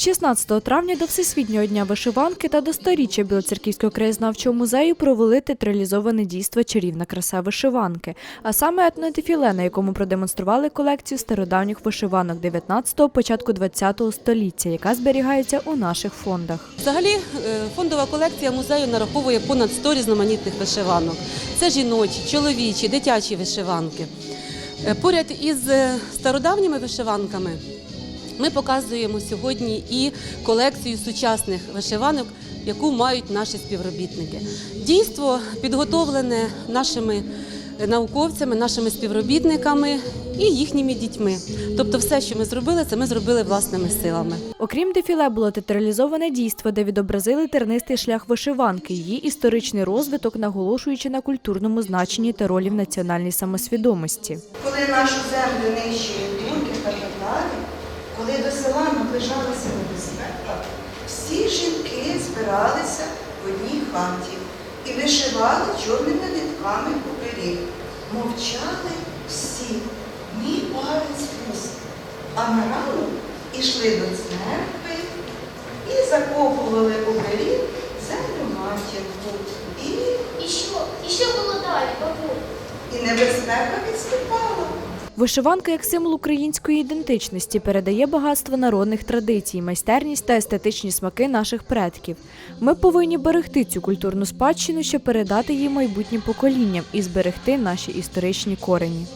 З 16 травня до Всесвітнього дня вишиванки та до сторіччя Білоцерківського краєзнавчого музею провели театралізоване дійство Чарівна краса вишиванки, а саме етнодефіле, на якому продемонстрували колекцію стародавніх вишиванок 19-го, початку 20-го століття, яка зберігається у наших фондах. Взагалі, е, фондова колекція музею нараховує понад 100 різноманітних вишиванок. Це жіночі, чоловічі, дитячі вишиванки. Е, Поряд із е, стародавніми вишиванками ми показуємо сьогодні і колекцію сучасних вишиванок, яку мають наші співробітники. Дійство підготовлене нашими е, науковцями, нашими співробітниками і їхніми дітьми. Тобто, все, що ми зробили, це ми зробили власними силами. Окрім дефіле, було театралізоване дійство, де відобразили тернистий шлях вишиванки, її історичний розвиток, наголошуючи на культурному значенні та ролі в національній самосвідомості. коли нашу землю нищили турки та татари, коли до села наближалася небезпека, всі жінки збиралися в одній хаті і вишивали чорними нитками поперек. Мовчали всі, ні палець вуст. А на ранок ішли до церкви і закопували оберіг землю матінку. І, І що? І що було далі, бабу? і небезпека відступала. Вишиванка як символ української ідентичності передає багатство народних традицій, майстерність та естетичні смаки наших предків. Ми повинні берегти цю культурну спадщину, щоб передати її майбутнім поколінням і зберегти наші історичні корені.